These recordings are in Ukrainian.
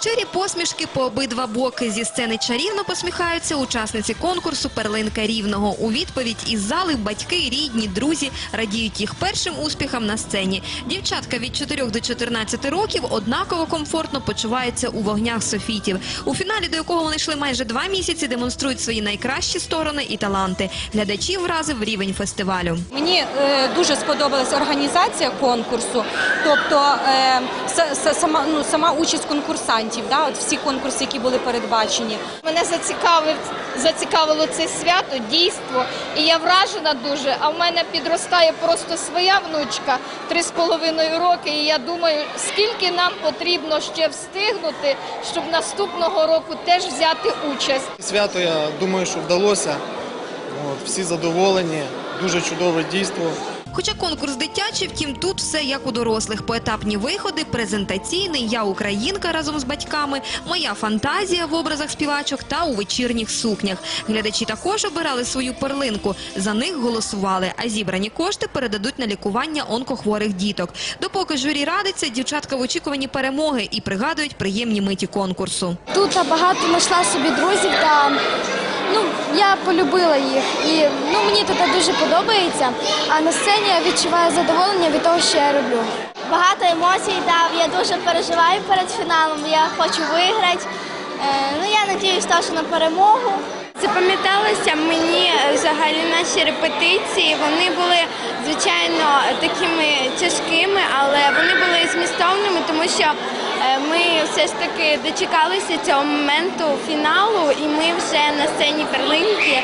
Щирі посмішки по обидва боки зі сцени чарівно посміхаються учасниці конкурсу Перлинка Рівного. У відповідь із зали батьки, рідні, друзі радіють їх першим успіхам на сцені. Дівчатка від 4 до 14 років однаково комфортно почуваються у вогнях софітів. У фіналі, до якого вони йшли майже два місяці, демонструють свої найкращі сторони і таланти. Глядачів вразив рівень фестивалю. Мені е, дуже сподобалася організація конкурсу, тобто е, сама, ну, сама участь конкурсантів, да, от всі конкурси, які були передбачені. Мене зацікавив, зацікавило це свято, дійство, і я вражена дуже. А в мене підростає просто своя внучка три з половиною роки. І я думаю, скільки нам потрібно ще встигнути, щоб наступного року теж взяти участь. Свято, я думаю, що вдалося. От, всі задоволені, дуже чудове дійство. Хоча конкурс дитячий, втім, тут все як у дорослих. Поетапні виходи, презентаційний, я українка разом з батьками, моя фантазія в образах співачок та у вечірніх сукнях. Глядачі також обирали свою перлинку. За них голосували, а зібрані кошти передадуть на лікування онкохворих діток. Допоки журі радиться, дівчатка в очікуванні перемоги і пригадують приємні миті конкурсу. Тут багато знайшла собі друзів та ну, я полюбила їх. І ну, мені тут дуже подобається. А на сцені я відчуваю задоволення від того, що я роблю. Багато емоцій дав. Я дуже переживаю перед фіналом. Я хочу виграти. Е, Ну я теж на перемогу. Запам'яталися мені взагалі наші репетиції. Вони були звичайно такими тяжкими, але вони були змістовними, тому що е, ми все ж таки дочекалися цього моменту фіналу, і ми вже на сцені перлинки.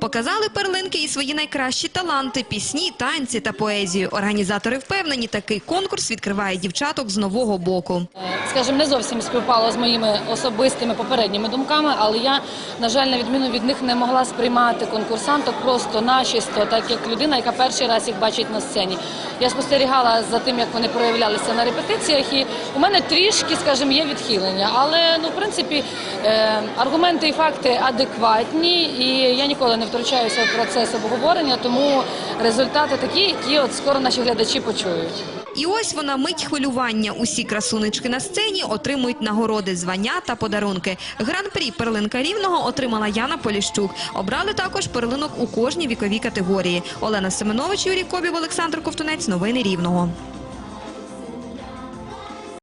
Показали перлинки і свої найкращі таланти, пісні, танці та поезію. Організатори впевнені, такий конкурс відкриває дівчаток з нового боку. скажімо, не зовсім співпало з моїми особистими попередніми думками, але я, на жаль, на відміну від них не могла сприймати конкурсанток просто начисто, так як людина, яка перший раз їх бачить на сцені. Я спостерігала за тим, як вони проявлялися на репетиціях, і у мене трішки, скажімо, є відхилення. Але ну, в принципі, е, аргументи і факти адекватні, і я ніколи не втручаюся в процес обговорення, тому результати такі, які от скоро наші глядачі почують. І ось вона мить хвилювання. Усі красунички на сцені отримують нагороди, звання та подарунки. Гран-прі перлинка рівного отримала Яна Поліщук. Обрали також перлинок у кожній віковій категорії. Олена Семенович, Юрій Кобів, Олександр Ковтунець. Новини Рівного.